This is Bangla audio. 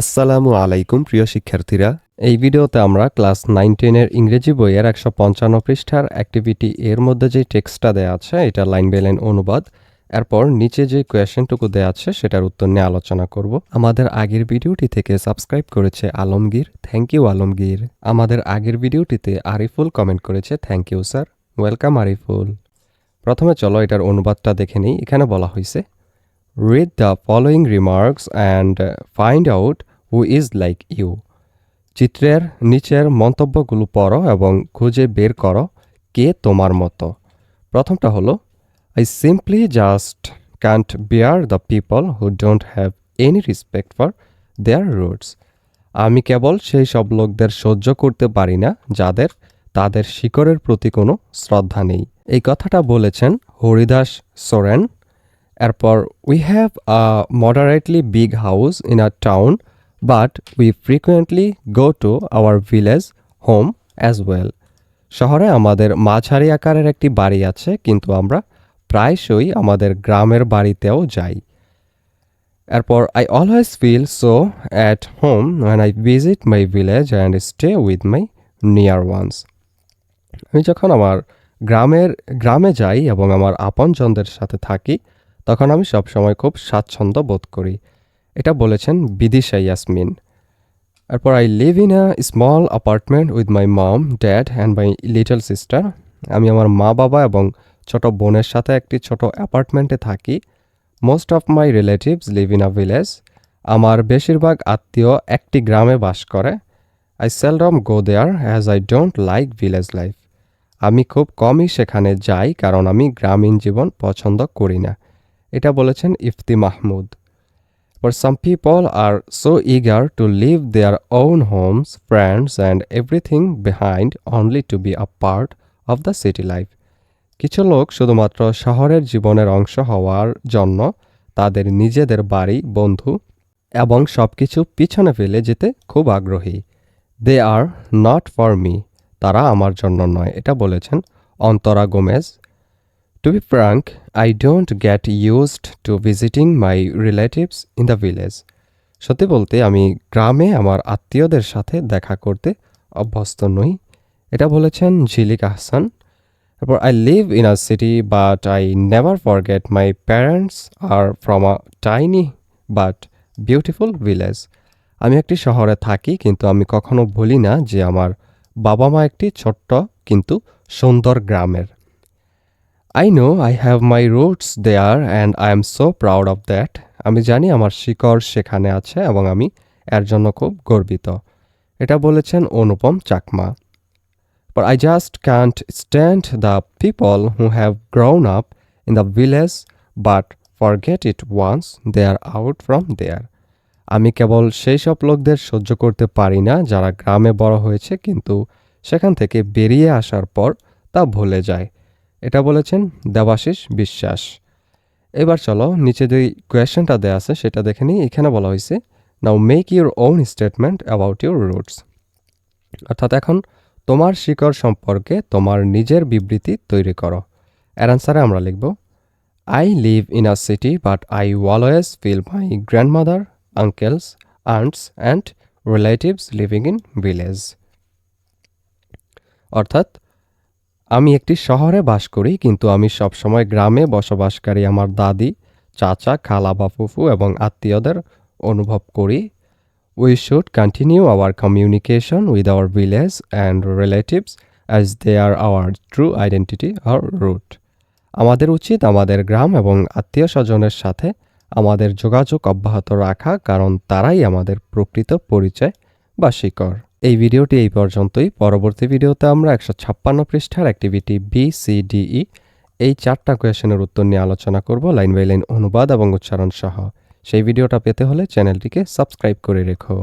আসসালামু আলাইকুম, প্রিয় শিক্ষার্থীরা। এই ভিডিওতে আমরা ক্লাস নাইন টেনের ইংরেজি বইয়ের একশো পঞ্চান্ন পৃষ্ঠার অ্যাক্টিভিটি এর মধ্যে যে টেক্সটটা দেওয়া আছে, এটা লাইন বাই লাইন অনুবাদ। এরপর নিচে যে কোয়েশনটুকু দেওয়া আছে, সেটার উত্তর নিয়ে আলোচনা করব। আমাদের আগের ভিডিওটি থেকে সাবস্ক্রাইব করেছে আলমগীর। Thank you, Alamgir. আমাদের আগের ভিডিওটিতে আরিফুল কমেন্ট করেছে, thank you, sir. Welcome, Ariful. প্রথমে চলো এটার অনুবাদটা দেখে নিই। এখানে বলা হয়েছে Read the following remarks and uh, find out who is like you. চিত্রের নিচের মন্তব্যগুলো পড়ো এবং খুঁজে বের করো কে তোমার মতো। প্রথমটা হলো I simply just can't bear the people who don't have any respect for their roots আমি কেবল সেই সব লোকদের সহ্য করতে পারি না যাদের তাদের শিকড়ের প্রতি কোনো শ্রদ্ধা নেই। এই কথাটা বলেছেন হরিদাস সোরেন। এরপর we have a moderately big house in a town but we frequently go to our village home as well শহরে আমাদের মাঝারি আকারের একটি বাড়ি আছে, কিন্তু আমরা প্রায়শই আমাদের গ্রামের বাড়িতেও যাই। এরপর I always feel so at home when I visit my village and stay with my near ones আমি যখন আমার গ্রামের, গ্রামে যাই এবং আমার আপনজনদের সাথে থাকি তখন আমি সবসময় খুব স্বাচ্ছন্দ্য বোধ করি। এটা বলেছেন বিদিশা ইয়াসমিন। এরপর I live in a small apartment with my mom dad and my little sister আমি আমার মা বাবা এবং ছোট বোনের সাথে একটি ছোট অ্যাপার্টমেন্টে থাকি। Most of my relatives live in a village আমার বেশিরভাগ আত্মীয় একটি গ্রামে বাস করে। I seldom go there as I don't like village life আমি খুব কমই সেখানে যাই কারণ আমি গ্রামীণ জীবন পছন্দ করি না। এটা বলেছেন Ifti Mahmud. For some people are so eager to leave their own homes friends and everything behind only to be a part of the city life কিছু লোক শুধুমাত্র শহরের জীবনের অংশ হওয়ার জন্য তাদের নিজেদের বাড়ি, বন্ধু এবং সব কিছু পিছনে ফেলে যেতে খুব আগ্রহী। They are not for me তারা আমার জন্য নয়। এটা বলেছেন Antara Gomes. To be frank I don't get used to visiting my relatives in the village সত্যি বলতে আমি গ্রামে আমার আত্মীয়দের সাথে দেখা করতে অভ্যস্ত নই। এটা বলেছেন ঝিলিক আহসান। তারপর I live in a city but I never forget my parents are from a tiny but beautiful village আমি একটি শহরে থাকি, কিন্তু আমি কখনো ভুলি না যে আমার বাবা মা একটি ছোট্ট কিন্তু সুন্দর গ্রামের I know I have my roots there and I am so proud of that আমি জানি আমার শিকড় সেখানে আছে এবং আমি এর জন্য খুব গর্বিত। এটা বলেছেন Anupam Chakma. But I just can't stand the people who have grown up in the village but forget it once they are out from there. আমি কেবল সেই সব লোকদের সহ্য করতে পারি না যারা গ্রামে বড় হয়েছে কিন্তু সেখান থেকে বেরিয়ে আসার পর তা ভুলে যায়। এটা বলেছেন দেবাশিস বিশ্বাস। এবার চলো নিচে যে কোয়েশ্চেনটা দেওয়া আছে সেটা দেখে নিই। এখানে বলা হয়েছে now make your own statement about your roots অর্থাৎ এখন তোমার শিকড় সম্পর্কে তোমার নিজের বিবৃতি তৈরি করো। এর আনসারে আমরা লিখব I live in a city but I always feel my grandmother uncles aunts and relatives living in village অর্থাৎ আমি একটি শহরে বাস করি, কিন্তু আমি সবসময় গ্রামে বসবাসকারী আমার দাদি, চাচা, খালা বা ফুফু এবং আত্মীয়দের অনুভব করি। We should continue our communication with our village and relatives as they are our true identity R root আমাদের উচিত আমাদের গ্রাম এবং আত্মীয় স্বজনের সাথে আমাদের যোগাযোগ অব্যাহত রাখা, কারণ তারাই আমাদের প্রকৃত পরিচয় বা শিকড়। এই ভিডিওটি এই পর্যন্তই। পরবর্তী ভিডিওতে আমরা একশো ছাপ্পান্ন পৃষ্ঠার অ্যাক্টিভিটি বি সি ডিই এই চারটা কোয়েশনের উত্তর নিয়ে আলোচনা করব লাইন বাই লাইন অনুবাদ এবং উচ্চারণ সহ। সেই ভিডিওটা পেতে হলে চ্যানেলটিকে সাবস্ক্রাইব করে রেখো।